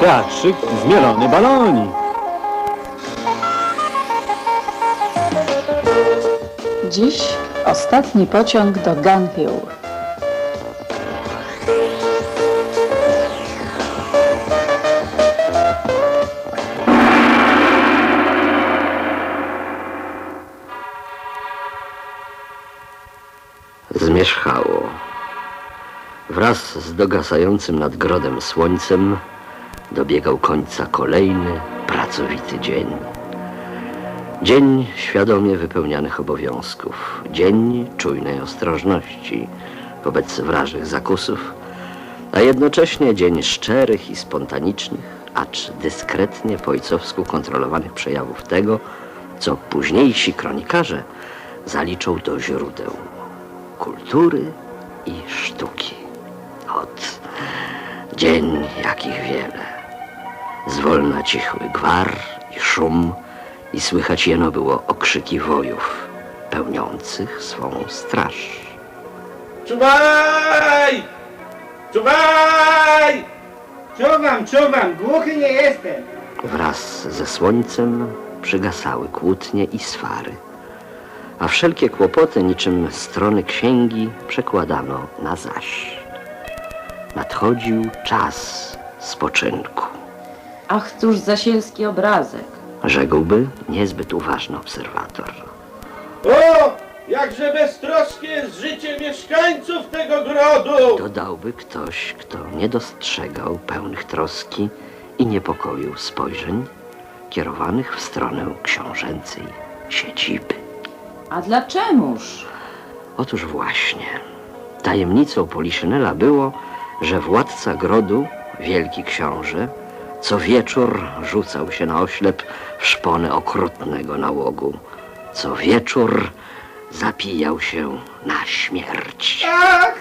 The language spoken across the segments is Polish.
Teatrzyk zmielony balonik. Dziś ostatni pociąg do Gun Hill. Zmierzchało. Wraz z dogasającym nad grodem słońcem dobiegał końca kolejny, pracowity dzień. Dzień świadomie wypełnianych obowiązków. Dzień czujnej ostrożności wobec wrażych zakusów, a jednocześnie dzień szczerych i spontanicznych, acz dyskretnie po ojcowsku kontrolowanych przejawów tego, co późniejsi kronikarze zaliczą do źródeł kultury i sztuki. Ot, dzień jakich wiele. Zwolna cichły gwar i szum i słychać jeno było okrzyki wojów, pełniących swą straż. Czuwaj! Czuwaj! Czuwam, czuwam, głuchy nie jestem. Wraz ze słońcem przygasały kłótnie i swary, a wszelkie kłopoty niczym strony księgi przekładano na zaś. Nadchodził czas spoczynku. Ach, cóż za sielski obrazek. Rzekłby niezbyt uważny obserwator. O! Jakże beztroskie jest życie mieszkańców tego grodu! Dodałby ktoś, kto nie dostrzegał pełnych troski i niepokoju spojrzeń kierowanych w stronę książęcej siedziby. A dlaczegoż? Otóż właśnie, tajemnicą Poliszynela było, że władca grodu, wielki książę, co wieczór rzucał się na oślep w szponę okrutnego nałogu. Co wieczór zapijał się na śmierć. Ach!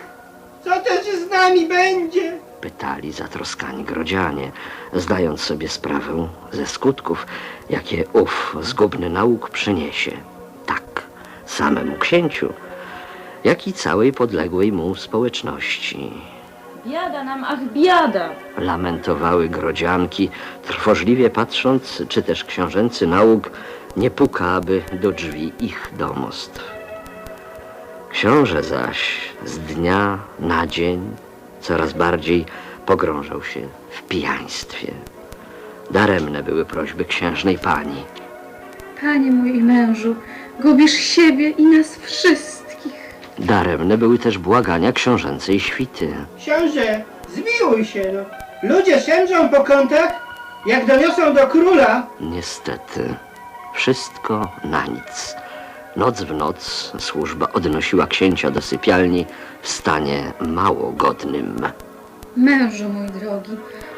Co też z nami będzie? Pytali zatroskani grodzianie, zdając sobie sprawę ze skutków, jakie ów zgubny nauk przyniesie. Tak, samemu księciu, jak i całej podległej mu społeczności. Biada nam, ach, biada. Lamentowały grodzianki, trwożliwie patrząc, czy też książęcy nauk nie puka aby do drzwi ich domostw. Książę zaś z dnia na dzień coraz bardziej pogrążał się w pijaństwie. Daremne były prośby księżnej pani. Panie mój mężu, gubisz siebie i nas wszystkich. Daremne były też błagania książęcej świty. Książę, zmiłuj się, no. Ludzie szemrzą po kątach, jak doniosą do króla. Niestety, wszystko na nic. Noc w noc służba odnosiła księcia do sypialni w stanie mało godnym. Mężu mój drogi,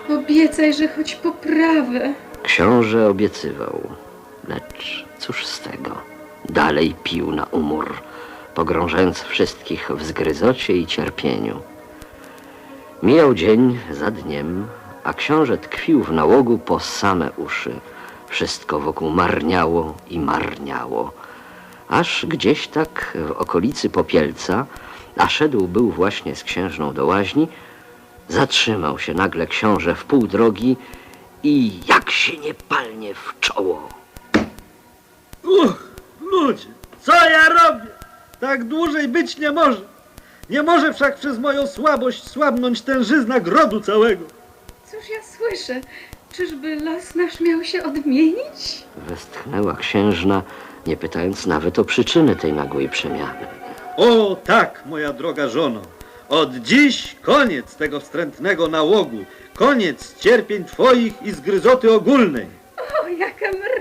obiecaj, że choć poprawę. Książę obiecywał, lecz cóż z tego? Dalej pił na umór, pogrążając wszystkich w zgryzocie i cierpieniu. Mijał dzień za dniem, a książę tkwił w nałogu po same uszy. Wszystko wokół marniało i marniało. Aż gdzieś tak w okolicy Popielca, a szedł był właśnie z księżną do łaźni, zatrzymał się nagle książę w pół drogi i jak się nie palnie w czoło. Uch, ludzie, co ja robię? Tak dłużej być nie może. Nie może wszak przez moją słabość słabnąć tężyzna grodu całego. Cóż ja słyszę? Czyżby los nasz miał się odmienić? Westchnęła księżna, nie pytając nawet o przyczyny tej nagłej przemiany. O tak, moja droga żono. Od dziś koniec tego wstrętnego nałogu. Koniec cierpień twoich i zgryzoty ogólnej. O, jaka rada!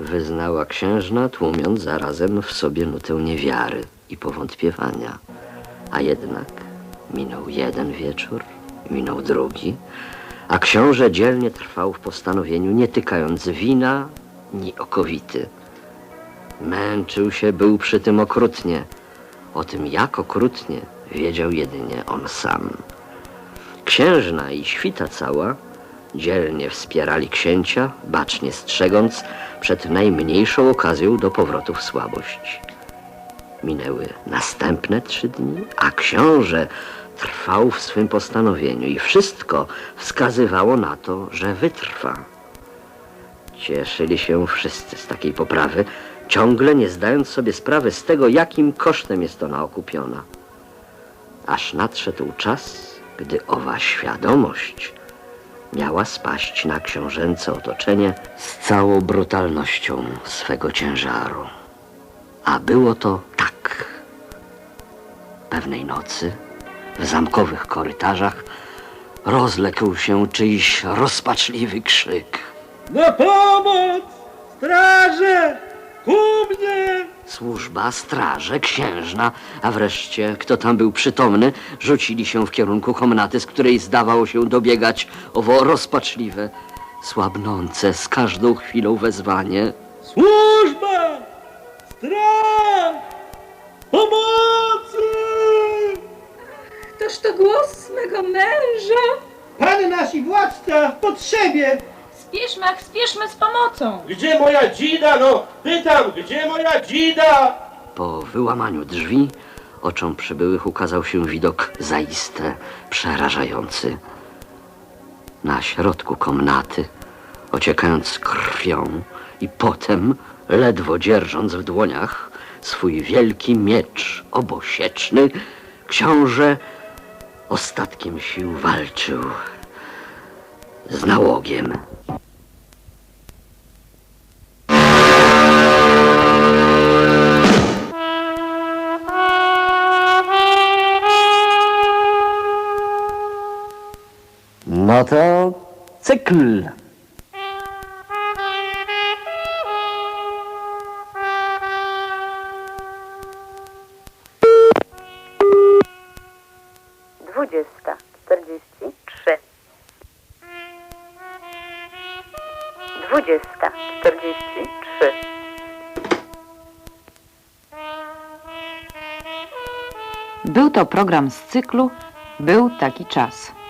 Wyznała księżna, tłumiąc zarazem w sobie nutę niewiary i powątpiewania. A jednak minął jeden wieczór, minął drugi, a książę dzielnie trwał w postanowieniu, nie tykając wina ni okowity. Męczył się, był przy tym okrutnie. O tym, jak okrutnie, wiedział jedynie on sam. Księżna i świta cała dzielnie wspierali księcia, bacznie strzegąc przed najmniejszą okazją do powrotu w słabość. Minęły następne trzy dni, a książę trwał w swym postanowieniu i wszystko wskazywało na to, że wytrwa. Cieszyli się wszyscy z takiej poprawy, ciągle nie zdając sobie sprawy z tego, jakim kosztem jest ona okupiona. Aż nadszedł czas, gdy owa świadomość miała spaść na książęce otoczenie z całą brutalnością swego ciężaru. A było to tak. Pewnej nocy w zamkowych korytarzach rozległ się czyjś rozpaczliwy krzyk. Na pomoc! Straże! Ku mnie! Służba, straże, księżna, a wreszcie, kto tam był przytomny, rzucili się w kierunku komnaty, z której zdawało się dobiegać owo rozpaczliwe, słabnące z każdą chwilą wezwanie. Służba! Straż! Pomocy! Toż to głos mego męża. Pan nasz i władca w potrzebie. Spieszmy, ach, spieszmy z pomocą. Gdzie moja dzida, no? Pytam, gdzie moja dzida? Po wyłamaniu drzwi oczom przybyłych ukazał się widok zaiste przerażający. Na środku komnaty, ociekając krwią i potem, ledwo dzierżąc w dłoniach swój wielki miecz obosieczny, książę ostatkiem sił walczył z nałogiem. No to cykl. Dwudziesta, czterdzieści, trzy. Dwudziesta, czterdzieści, trzy. Był to program z cyklu Był taki czas.